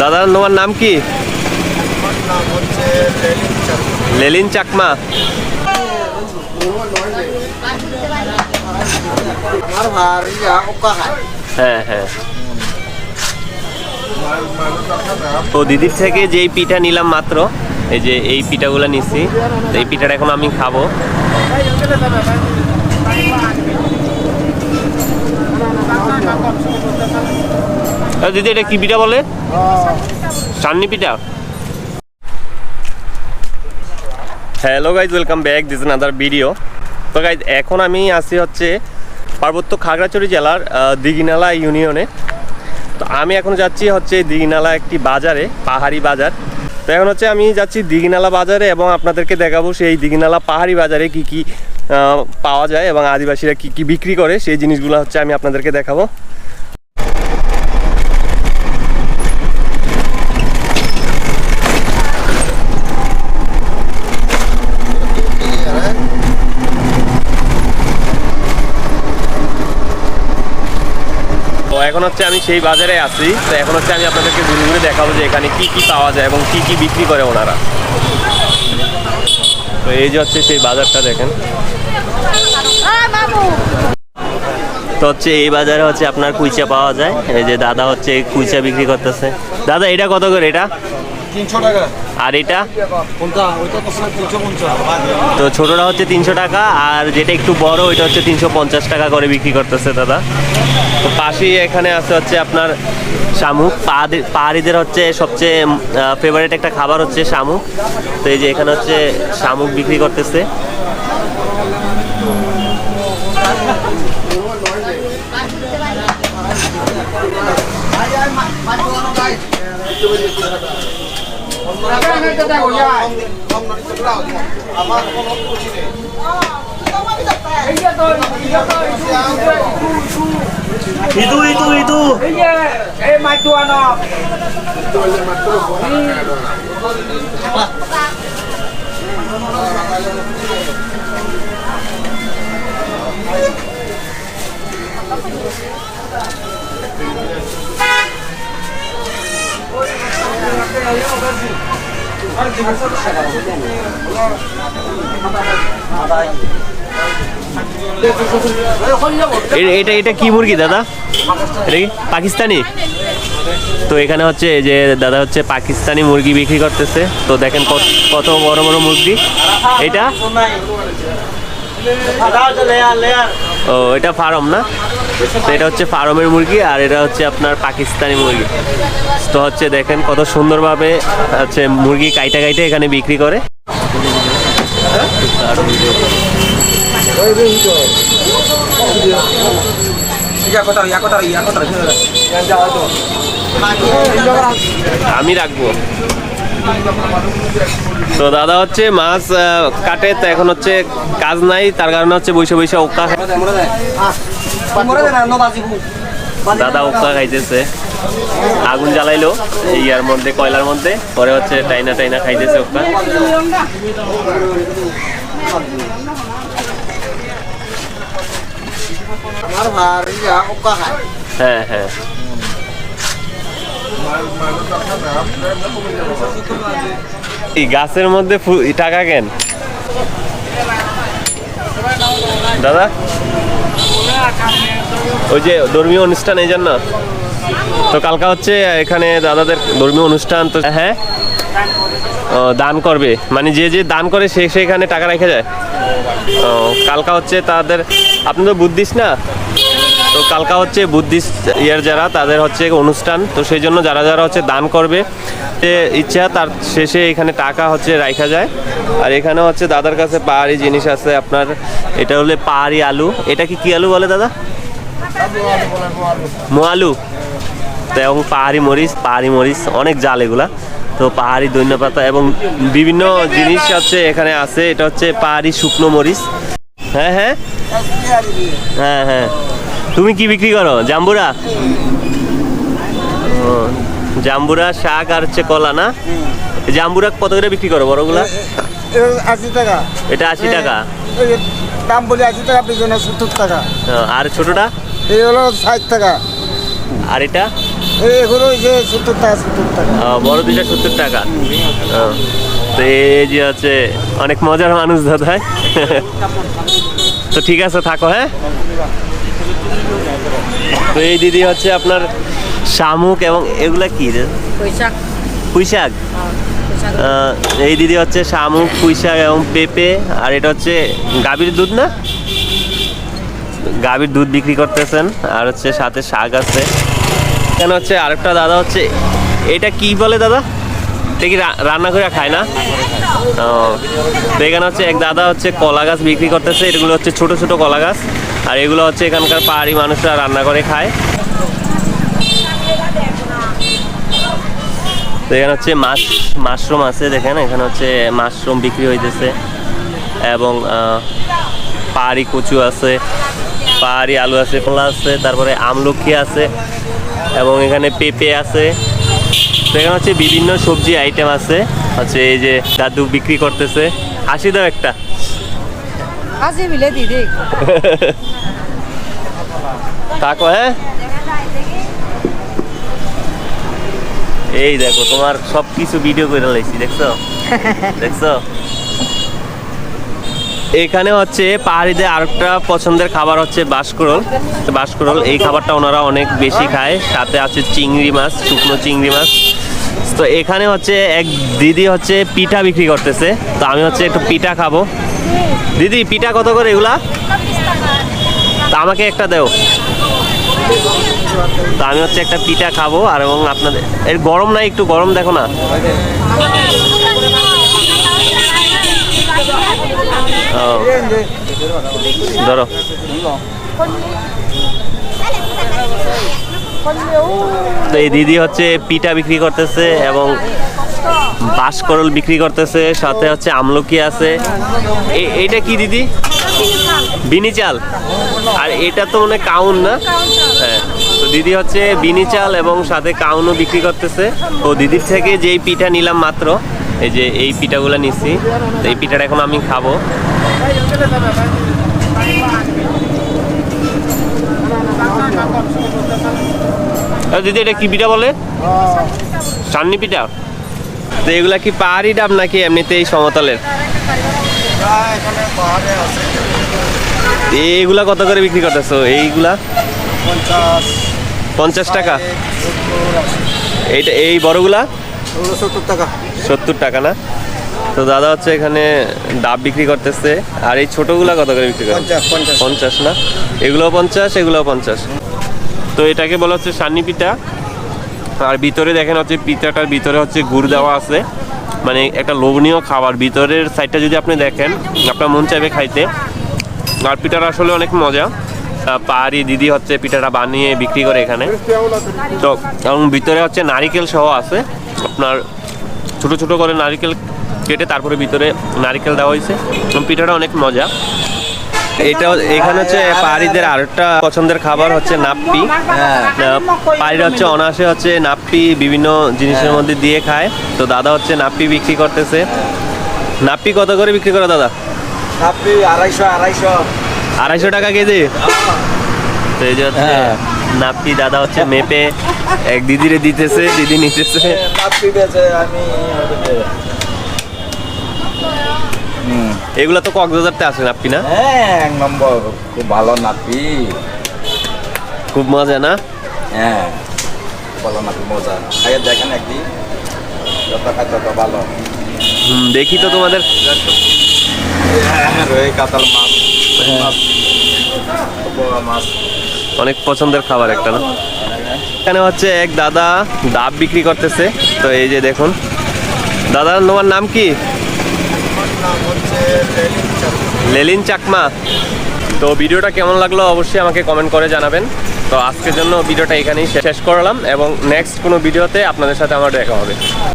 দাদা, তোমার নাম কি? লেলিন চাকমা। হ্যাঁ হ্যাঁ। তো দিদির থেকে যেই পিঠা নিলাম মাত্র, এই যে এই পিঠাগুলো নিচ্ছি তো এই পিঠাটা এখন আমি খাব। দিদি, এটা কি পিঠা বলে? চাননি পিঠা? Hello guys welcome back this another video তো গাইজ এখন আমি আছি হচ্ছে পার্বত্য খাগড়াছড়ি জেলার দিঘিনালা ইউনিয়নে। তো আমি এখন যাচ্ছি হচ্ছে দিঘিনালা একটি বাজারে, পাহাড়ি বাজার। তো এখন হচ্ছে আমি যাচ্ছি দিঘিনালা বাজারে এবং আপনাদেরকে দেখাবো সেই দিঘিনালা পাহাড়ি বাজারে কি কি পাওয়া যায় এবং আদিবাসীরা কি কি বিক্রি করে, সেই জিনিসগুলো হচ্ছে আমি আপনাদেরকে দেখাবো। এখন হচ্ছে আমি সেই বাজারে আছি। তো এখন হচ্ছে আমি আপনাদেরকে ঘুরে ঘুরে দেখাবো যে এখানে কি কি পাওয়া যায় এবং কি কি বিক্রি করে ওনারা। তো এই যে হচ্ছে সেই বাজারটা দেখেন। তো হচ্ছে এই বাজারে হচ্ছে আপনার কুইচা পাওয়া যায়। এই যে দাদা হচ্ছে কুইচা বিক্রি করতেছে। দাদা, এটা কত করে? এটা? আর এটা? তো ছোটটা হচ্ছে তিনশো টাকা আর যেটা একটু বড় ওইটা হচ্ছে তিনশো পঞ্চাশ টাকা করে বিক্রি করতেছে দাদা। তো পাশেই এখানে আছে হচ্ছে আপনার শামুক। পাহাড়িদের হচ্ছে সবচেয়ে ফেভারিট একটা খাবার হচ্ছে শামুক। তো এই যে এখানে হচ্ছে শামুক বিক্রি করতেছে। আমার কোনো খুশি নেই ইদু ইদু ইদু Eh, maju anak. এ- এটা এটা কি মুরগি, দাদা? এটা কি পাকিস্তানি? তো এখানে হচ্ছে যে দাদা হচ্ছে পাকিস্তানি মুরগি বিক্রি করতেছে। তো দেখেন কত বড় বড় মুরগি। এটা? ও, এটা ফার্ম না? তো এটা হচ্ছে ফার্মের মুরগি আর এটা হচ্ছে আপনার পাকিস্তানি মুরগি তো হচ্ছে দেখেন কত সুন্দরভাবে হচ্ছে মুরগি কাইটা কাইটা এখানে বিক্রি করে. আমি রাখব তো দাদা হচ্ছে মাছ কাটে, তো এখন হচ্ছে কাজ নাই, তার কারণে হচ্ছে বৈশা বসে ওকা. দাদা ওকা খাইতেছে আগুন জ্বালাইলো ইয়ার মধ্যে, কয়লার মধ্যে, পরে হচ্ছে টাইনা টাইনা খাইতেছে ওকা হ্যাঁ হ্যাঁ এই গাছের মধ্যে টাকা কেন? দাদা? ওই যে ধর্মীয় অনুষ্ঠান এই জন্য। তো কালকা হচ্ছে এখানে দাদাদের ধর্মীয় অনুষ্ঠান, তো হ্যাঁ? দান করবে। মানে যে যে দান করে সে সেখানে টাকা রেখে যায়। কালকা হচ্ছে তাদের আপনি তো বুদ্ধিস্ট না? তো কালকা হচ্ছে বুদ্ধিস্ট ইয়ার যারা, তাদের হচ্ছে অনুষ্ঠান। তো সেই জন্য যারা যারা হচ্ছে দান করবে যে ইচ্ছা তার শেষে এখানে টাকা হচ্ছে রাখা যায়। আর এখানে হচ্ছে দাদার কাছে পাহাড়ি জিনিস আছে আপনার, এটা হলে পাহাড়ি আলু। এটা কি কি আলু বলে দাদা? মোয়ালু। তো এবং পাহাড়ি মরিচ পাহাড়ি মরিচ, অনেক জাল এগুলা। তো পাহাড়ি ধন্য পাতা এবং বিভিন্ন জিনিস হচ্ছে এখানে আছে, এটা হচ্ছে পাহাড়ি শুকনো মরিচ। হ্যাঁ হ্যাঁ। হ্যাঁ হ্যাঁ। তুমি কি বিক্রি করো? জাম্বুরা? জাম্বুরা শাক আর হচ্ছে কলা না? জাম্বুরা কত করে বিক্রি করো বড়গুলা? আশি টাকা। এটা আশি টাকা? দাম বলে আশি টাকা পিছনে সত্তর টাকা। আর ছোটটা? এই হলো ষাট টাকা। আর এটা? এগুলো যে সত্তর টাকা সত্তর টাকা। বড় দুইটা সত্তর টাকা। তো এই যে হচ্ছে অনেক মজার মানুষ দাদা? তো ঠিক আছে থাকো হ্যাঁ? তো এই দিদি হচ্ছে আপনার শামুক এবং এগুলা কি রে? পুঁইশাক। এই দিদি হচ্ছে শামুক পুঁইশাক এবং পেঁপে আর এটা হচ্ছে গাভীর দুধ না? গাভীর দুধ বিক্রি করতেছেন আর হচ্ছে সাথে শাক আছে। কেন হচ্ছে আরেকটা দাদা হচ্ছে এটা কি বলে দাদা? এটা কি রান্না করে খায় না? তো এখানে হচ্ছে এক দাদা হচ্ছে কলা গাছ বিক্রি করতেছে এগুলো হচ্ছে ছোট ছোট কলা গাছ। আর এগুলো হচ্ছে এখানকার পাহাড়ি মানুষরা রান্না করে খায়। তো এখানে হচ্ছে মাছ মাশরুম আছে দেখেন, এখানে হচ্ছে মাশরুম বিক্রি হইতেছে এবং পাহাড়ি কচু আছে, পাহাড়ি আলু আছে কলা আছে, তারপরে আমলকি আছে এবং এখানে পেঁপে আছে। এখানে হচ্ছে বিভিন্ন সবজি আইটেম আছে, হচ্ছে এই যে দাদু বিক্রি করতেছে। হাসি দাও একটা। আজি মিলে দি দে থাকো হ্যাঁ এই দেখো তোমার সব কিছু ভিডিও করে লাইছি দেখছ? দেখছ? এখানে হচ্ছে পাহাড়িদের আরেকটা পছন্দের খাবার হচ্ছে বাঁশকুড়ল। তো বাঁশকুড়ল এই খাবারটা ওনারা অনেক বেশি খায়। সাথে আছে চিংড়ি মাছ শুকনো চিংড়ি মাছ। তো এখানে হচ্ছে এক দিদি হচ্ছে পিঠা বিক্রি করতেছে। তো আমি হচ্ছে একটু পিঠা খাব। দিদি, পিঠা কত করে এগুলা? তা আমাকে একটা দেও। তো আমি হচ্ছে একটা পিঠা খাব, আর এবং আপনাদের এর গরম নাই, একটু গরম দেখো না। ধরো। তো এই দিদি হচ্ছে পিঠা বিক্রি করতেছে, এবং বাঁশকরল বিক্রি করতেছে সাথে হচ্ছে আমলকি আছে। এইটা কি দিদি? বিনি চাল। আর এটা তো মানে কাউন না? হ্যাঁ। তো দিদি হচ্ছে বিনি চাল এবং সাথে কাউনও বিক্রি করতেছে। তো দিদির থেকে যেই পিঠা নিলাম মাত্র এই যে এই পিঠাগুলো নিচ্ছি তো এই পিঠাটা এখন আমি খাব। দিদি এটা কি পিঠা বলে? চাননি পিঠা? তো এগুলা কি পাহাড়ি ডাব নাকি এমনিতেই সমতলের? এইগুলা কত করে বিক্রি করতেছো? এইগুলা? পঞ্চাশ টাকা। এইটা এই বড়গুলা? সত্তর টাকা সত্তর টাকা না? তো দাদা হচ্ছে এখানে ডাব বিক্রি করতেছে। আর এই ছোটগুলা কত করে বিক্রি করে? পঞ্চাশ না? এগুলো পঞ্চাশ এগুলো পঞ্চাশ। তো এটাকে বলা হচ্ছে সান্নি পিঠা আর ভিতরে দেখেন হচ্ছে পিঠাটার ভিতরে হচ্ছে গুড় দেওয়া আছে। মানে একটা লোভনীয় খাবার। ভিতরের সাইডটা যদি আপনি দেখেন, আপনার মন চাইবে খাইতে। আর পিঠাটা আসলে অনেক মজা। পাহাড়ি দিদি হচ্ছে পিঠাটা বানিয়ে বিক্রি করে এখানে। তো, এবং ভিতরে হচ্ছে নারিকেল সহ আছে। আপনার ছোট ছোট করে নারিকেল কেটে তারপরে ভিতরে নারিকেল দেওয়া হয়েছে। এবং পিঠাটা অনেক মজা। এটা এখানে হচ্ছে পাহাড়িদের আরেকটা পছন্দের খাবার হচ্ছে নাপ্পি। পাহাড়িরা হচ্ছে অনাসে হচ্ছে নাপ্পি বিভিন্ন জিনিসের মধ্যে দিয়ে খায়। তো দাদা হচ্ছে নাপ্পি বিক্রি করতেছে। নাপ্পি কত করে বিক্রি করে দাদা? আপনি আড়াইশো আড়াইশো। আড়াইশো টাকা কেজি? তো এই যে হচ্ছে নাপ্পি দাদা হচ্ছে মেপে এক দিদিরে দিতেছে দিদি নিতেছে। আপনি বেছে আমি এগুলো তো কক্সবাজারতে আছে নাপ্পি না? হ্যাঁ এক নম্বর খুব ভালো নাপি। খুব মজা না? হ্যাঁ ভালো নাপি মজা। খাইয়ে দেখেন একদিন যত খায় তত ভালো। হুম, দেখি তো তোমাদের। রয়ে কাতাল মাছ বড় মাছ। অনেক পছন্দের খাবার একটা না? এখানে হচ্ছে এক দাদা ডাব বিক্রি করতেছে। তো এই যে দেখুন দাদা তোমার নাম কি আমার নাম হচ্ছে লেলিন চাকমা লেলিন চাকমা। তো ভিডিওটা কেমন লাগল অবশ্যই আমাকে কমেন্ট করে জানাবেন। তো আজকের জন্য ভিডিওটা এখানেই শেষ করলাম এবং নেক্সট কোনো ভিডিওতে আপনাদের সাথে আমার দেখা হবে।